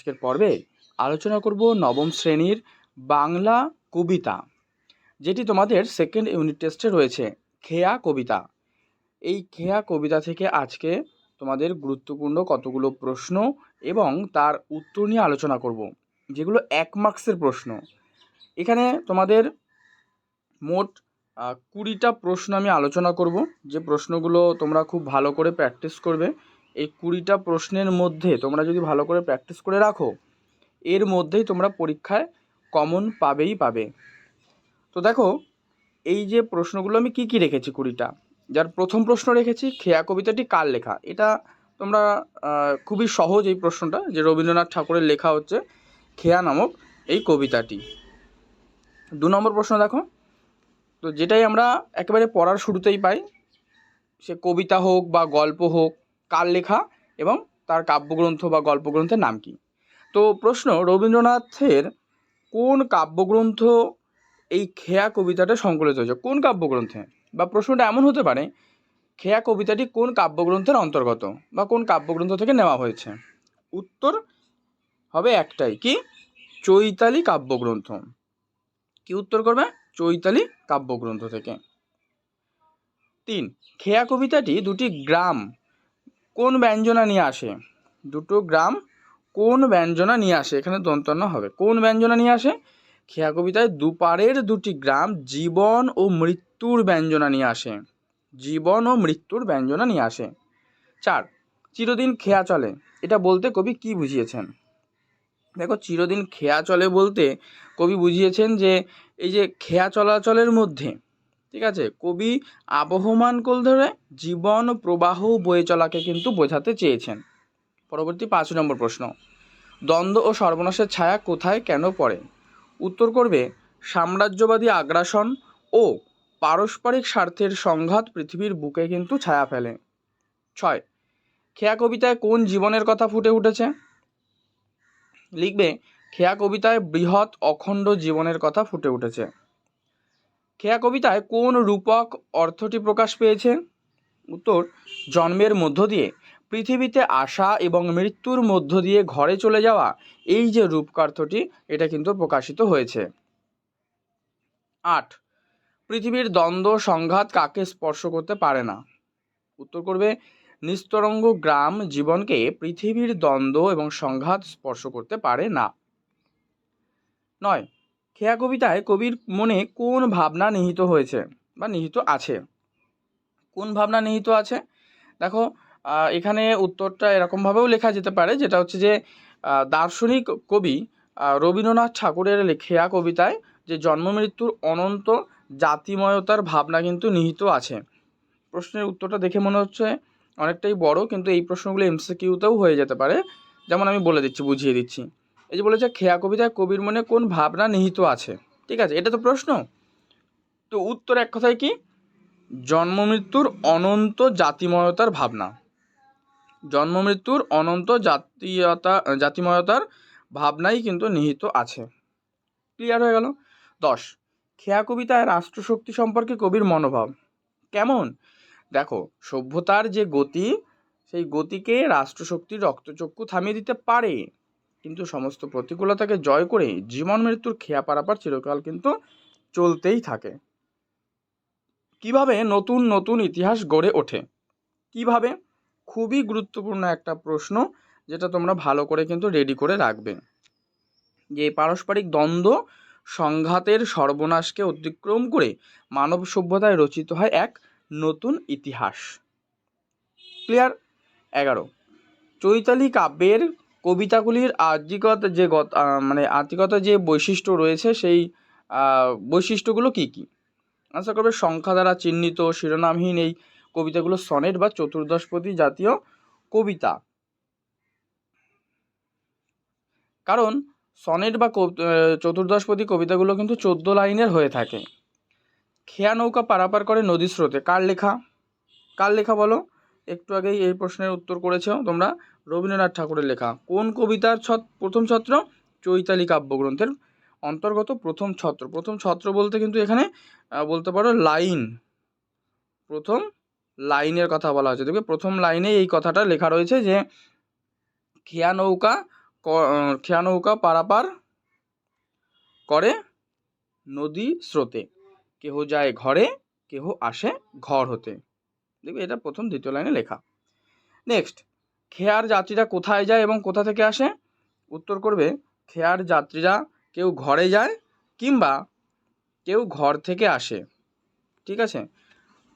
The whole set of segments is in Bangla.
আজকের পর্বে আলোচনা করব নবম শ্রেণির বাংলা কবিতা, যেটি তোমাদের সেকেন্ড ইউনিট টেস্টে রয়েছে, খেয়া কবিতা। এই খেয়া কবিতা থেকে আজকে তোমাদের গুরুত্বপূর্ণ কতগুলো প্রশ্ন এবং তার উত্তর নিয়ে আলোচনা করব, যেগুলো এক মার্কসের প্রশ্ন। এখানে তোমাদের মোট কুড়িটা প্রশ্ন আমি আলোচনা করব, যে প্রশ্নগুলো তোমরা খুব ভালো করে প্র্যাকটিস করবে। এই কুড়িটা প্রশ্নের মধ্যে তোমরা যদি ভালো করে প্র্যাকটিস করে রাখো, এর মধ্যেই তোমরা পরীক্ষায় কমন পাবেই পাবে। তো দেখো, এই যে প্রশ্নগুলো আমি কি কি রেখেছি কুড়িটা? যার প্রথম প্রশ্ন রেখেছি, খেয়া কবিতাটি কার লেখা? এটা তোমরা খুবই সহজ এই প্রশ্নটা, যে রবীন্দ্রনাথ ঠাকুরের লেখা হচ্ছে খেয়া নামক এই কবিতাটি। দু নম্বর প্রশ্ন দেখো, তো যেটাই আমরা একেবারে পড়ার শুরুতেই পাই, সে কবিতা হোক বা গল্প হোক কার লেখা এবং তার কাব্যগ্রন্থ বা গল্পগ্রন্থের নাম কি? তো প্রশ্ন, রবীন্দ্রনাথের কোন কাব্যগ্রন্থ এই খেয়া কবিতাটা সংকলিত হয়েছে? কোন কাব্যগ্রন্থে? বা প্রশ্নটা এমন হতে পারে, খেয়া কবিতাটি কোন কাব্যগ্রন্থের অন্তর্গত বা কোন কাব্যগ্রন্থ থেকে নেওয়া হয়েছে? উত্তর হবে একটাই, কি? চৈতালি কাব্যগ্রন্থ। কি উত্তর করবে? চৈতালি কাব্যগ্রন্থ থেকে। তিন, খেয়া কবিতাটি দুটি গ্রাম কোন ব্যঞ্জনা নিয়ে আসে? দুটো গ্রাম কোন ব্যঞ্জনা নিয়ে আসে? এখানে দন্তন্য হবে। কোন ব্যঞ্জনা নিয়ে আসে? খেয়া কবিতায় দুপারের দুটি গ্রাম জীবন ও মৃত্যুর ব্যঞ্জনা নিয়ে আসে। জীবন ও মৃত্যুর ব্যঞ্জনা নিয়ে আসে। চার, চিরদিন খেয়া চলে। এটা বলতে কবি কি বুঝিয়েছেন? দেখো, চিরদিন খেয়া চলে বলতে কবি বুঝিয়েছেন যে, এই যে খেয়া চলাচলের মধ্যে ঠিক আছে? কবি আবহমান কোল ধরে জীবন প্রবাহ বয়ে চলাকে কিন্তু বোঝাতে চেয়েছেন। পরবর্তী পাঁচ নম্বর প্রশ্ন। দ্বন্দ্ব ও সর্বনাশের ছায়া কোথায় কেন পড়ে? উত্তর করবে, সাম্রাজ্যবাদী আগ্রাসন ও পারস্পরিক স্বার্থের সংঘাত পৃথিবীর বুকে কিন্তু ছায়া ফেলে। ছয়, খেয়া কবিতায় কোন জীবনের কথা ফুটে উঠেছে? লিখবে, খেয়া কবিতায় বৃহৎ অখণ্ড জীবনের কথা ফুটে উঠেছে। খেয়া কবিতায় কোন রূপক অর্থটি প্রকাশ পেয়েছে? উত্তর, জন্মের মধ্য দিয়ে। পৃথিবীতে আসা এবং মৃত্যুর মধ্য দিয়ে ঘরে চলে যাওয়া এই যে রূপকার্থটি, এটা কিন্তু প্রকাশিত হয়েছে। আট, পৃথিবীর দ্বন্দ্ব, সংঘাত কাকে স্পর্শ করতে পারে না? উত্তর করবে, নিস্তরঙ্গ গ্রাম জীবনকে পৃথিবীর দ্বন্দ্ব এবং সংঘাত স্পর্শ করতে পারে না। নয় খেয়া কবিতায় কবির মনে কোন ভাবনা নিহিত হয়েছে বা নিহিত আছে? কোন ভাবনা নিহিত আছে? দেখো এখানে উত্তরটা এরকমভাবেও লেখা যেতে পারে, যেটা হচ্ছে যে দার্শনিক কবি রবীন্দ্রনাথ ঠাকুরের খেয়া কবিতায় যে জন্ম মৃত্যুর অনন্ত জাতিময়তার ভাবনা কিন্তু নিহিত আছে। প্রশ্নের উত্তরটা দেখে মনে হচ্ছে অনেকটাই বড়, কিন্তু এই প্রশ্নগুলো এমসিকিউতেও হয়ে যেতে পারে। যেমন আমি বলে দিচ্ছি, বুঝিয়ে দিচ্ছি। এই যে বলেছে, খেয়া কবিতায় কবির মনে কোন ভাবনা নিহিত আছে? ঠিক আছে, এটা তো প্রশ্ন। তো উত্তর এক কথায় কি? জন্ম মৃত্যুর অনন্ত জাতিময়তার ভাবনা। জন্ম মৃত্যুর অনন্ত জাতীয়তা, জাতিময়তার ভাবনাই কিন্তু নিহিত আছে। ক্লিয়ার হয়ে গেল? দশ, খেয়া কবিতায় রাষ্ট্রশক্তি সম্পর্কে কবির মনোভাব কেমন? দেখো, সভ্যতার যে গতি, সেই গতিকে রাষ্ট্রশক্তির রক্তচক্ষু থামিয়ে দিতে পারে। কিন্তু সমস্ত প্রতিকূলতাকে জয় করে জীবন মৃত্যুর খেয়া পারাপার চিরকাল কিন্তু চলতেই থাকে। কীভাবে নতুন নতুন ইতিহাস গড়ে ওঠে? কীভাবে? খুবই গুরুত্বপূর্ণ একটা প্রশ্ন যেটা তোমরা ভালো করে কিন্তু রেডি করে রাখবে। যে পারস্পরিক দ্বন্দ্ব সংঘাতের সর্বনাশকে অতিক্রম করে মানব সভ্যতায় রচিত হয় এক নতুন ইতিহাস। ক্লিয়ার? এগারো। চৈতালি কাব্যের কবিতাগুলির আর্থিকতা যে মানে আর্থিকতা যে বৈশিষ্ট্য রয়েছে সেই বৈশিষ্ট্যগুলো কি কি? আশা করবে সংখ্যা দ্বারা চিহ্নিত, শিরোনামহীন এই কবিতাগুলো সনেট বা চতুর্দশপদী জাতীয় কবিতা। কারণ সনেট বা চতুর্দশপদী কবিতাগুলো কিন্তু চোদ্দ লাইনের হয়ে থাকে। খেয়া নৌকা পারাপার করে নদী স্রোতে, কার লেখা? কার লেখা বলো? একটু আগেই এই প্রশ্নের উত্তর করেছ তোমরা। রবীন্দ্রনাথ ঠাকুরের লেখা। কোন কবিতার ছত প্রথম ছত্র? চৈতালি কাব্যগ্রন্থের অন্তর্গত প্রথম ছত্র। প্রথম ছত্র বলতে কিন্তু এখানে বলতে পারো লাইন। প্রথম লাইনের কথা বলা হয়েছে। দেখবে প্রথম লাইনে এই কথাটা লেখা রয়েছে যে, খেয়া নৌকা খেয়া নৌকা পারাপার করে নদী স্রোতে। কেহ যায় ঘরে, কেহ আসে ঘর হতে। দেখবে এটা প্রথম, দ্বিতীয় লাইনে লেখা। নেক্সট খেয়ার যাত্রীরা কোথায় যায় এবং কোথা থেকে আসে? উত্তর করবে, খেয়ার যাত্রীরা কেউ ঘরে যায় কিংবা কেউ ঘর থেকে আসে। ঠিক আছে?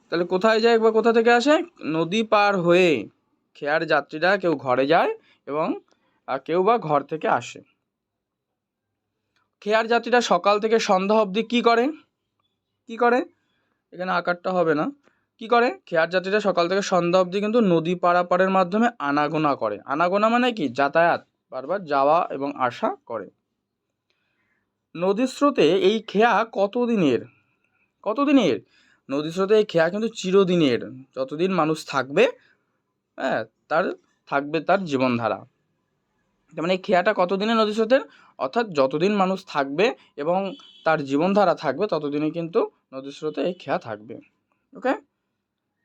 তাহলে কোথায় যায় বা কোথা থেকে আসে? নদী পার হয়ে খেয়ার যাত্রীরা কেউ ঘরে যায় এবং কেউ বা ঘর থেকে আসে। খেয়ার যাত্রীরা সকাল থেকে সন্ধ্যা অবধি কী করে? কী করে? এখানে আকারটা হবে না। কি করে? খেয়ার যাত্রীরা সকাল থেকে সন্ধ্যা অবধি কিন্তু নদী পারাপারের মাধ্যমে আনাগোনা করে। আনাগোনা মানে কি? যাতায়াত, বারবার যাওয়া এবং আসা করে। নদীর স্রোতে এই খেয়া কতদিনের? কতদিনের? নদীর স্রোতে এই খেয়া কিন্তু চিরদিনের। যতদিন মানুষ থাকবে হ্যাঁ তার থাকবে তার জীবনধারা। তার মানে এই খেয়াটা কতদিনের নদী স্রোতের অর্থাৎ যতদিন মানুষ থাকবে এবং তার জীবনধারা থাকবে ততদিনে কিন্তু নদীর স্রোতে এই খেয়া থাকবে। ওকে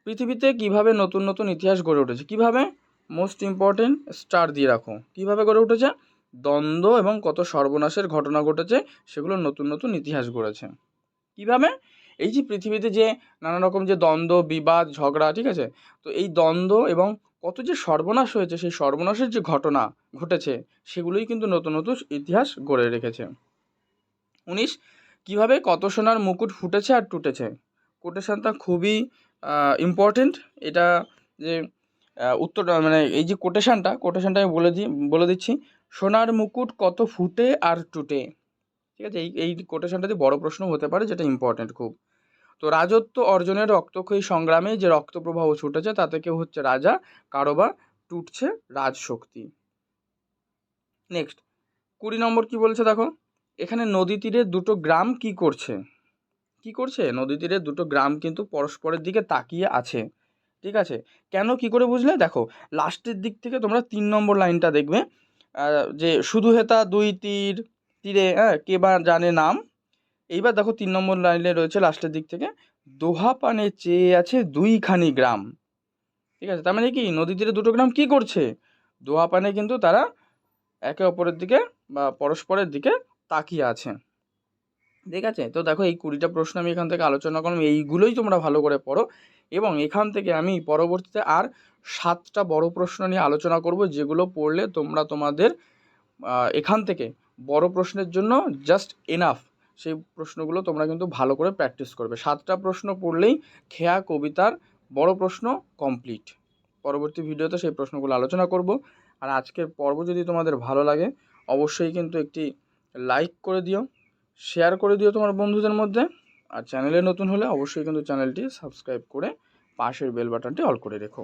পৃথিবীতে কীভাবে নতুন নতুন ইতিহাস গড়ে উঠেছে? কীভাবে? মোস্ট ইম্পর্টেন্ট স্টার দিয়ে রাখো। কীভাবে গড়ে উঠেছে? দ্বন্দ্ব এবং কত সর্বনাশের ঘটনা ঘটেছে, সেগুলো নতুন নতুন ইতিহাস গড়েছে। কীভাবে? এই যে পৃথিবীতে যে নানা রকম যে দ্বন্দ্ব, বিবাদ, ঝগড়া, ঠিক আছে? তো এই দ্বন্দ্ব এবং কত যে সর্বনাশ হয়েছে, সেই সর্বনাশের যে ঘটনা ঘটেছে, সেগুলোই কিন্তু নতুন নতুন ইতিহাস গড়ে রেখেছে। উনিশ, কীভাবে কত সোনার মুকুট ফুটেছে আর টুটেছে? কোটেশনটা খুবই ইম্পর্টেন্ট এটা যে আহ, উত্তরটা মানে এই যে কোটেশনটা কোটেশনটা আমি বলে দিই বলে দিচ্ছি সোনার মুকুট কত ফুটে আর টুটে? ঠিক আছে? এই এই কোটেশনটাতে বড় প্রশ্ন হতে পারে যেটা ইম্পর্টেন্ট খুব। তো রাজত্ব অর্জনের রক্তক্ষয়ী সংগ্রামে যে রক্তপ্রবাহ ছুটেছে তাতে কেউ হচ্ছে রাজা কারও বা টুটছে রাজশক্তি। নেক্সট কুড়ি নম্বর কি বলছে দেখো? এখানে নদী তীরে দুটো গ্রাম কি করছে? কি করছে? নদী তীরে দুটো গ্রাম কিন্তু পরস্পরের দিকে তাকিয়ে আছে। ঠিক আছে? কেন কি করে বুঝলে? দেখো, লাস্টের দিক থেকে তোমরা তিন নম্বর লাইনটা দেখবে যে শুধু হেতা দুই তীর, তীরে হ্যাঁ কে বা জানে নাম? এইবার দেখো তিন নম্বর লাইনে রয়েছে লাস্টের দিক থেকে, দোহা পানে চেয়ে আছে দুইখানি গ্রাম। ঠিক আছে? তার মানে কি? নদী তীরে দুটো গ্রাম কি করছে? দোহা পানে কিন্তু তারা একে অপরের দিকে বা পরস্পরের দিকে তাকিয়ে আছে। ঠিক আছে? তো দেখো এই কুড়িটা প্রশ্ন আমি এখান থেকে আলোচনা করলাম। এইগুলোই তোমরা ভালো করে পড়ো এবং এখান থেকে আমি পরবর্তীতে আর সাতটা বড় প্রশ্ন নিয়ে আলোচনা করব, যেগুলো পড়লে তোমরা তোমাদের এখান থেকে বড় প্রশ্নের জন্য জাস্ট এনাফ সেই প্রশ্নগুলো তোমরা কিন্তু ভালো করে প্র্যাকটিস করবে। সাতটা প্রশ্ন পড়লেই খেয়া কবিতার বড় প্রশ্ন কমপ্লিট পরবর্তী ভিডিওতে সেই প্রশ্নগুলো আলোচনা করব। আর আজকের পর্ব যদি তোমাদের ভালো লাগে, অবশ্যই কিন্তু একটি লাইক করে দিও। শেয়ার করে দিও তোমার বন্ধুদের মধ্যে। আর চ্যানেলে নতুন হলে অবশ্যই কিন্তু চ্যানেলটি সাবস্ক্রাইব করে পাশের বেল বাটনটি অল করে রেখো।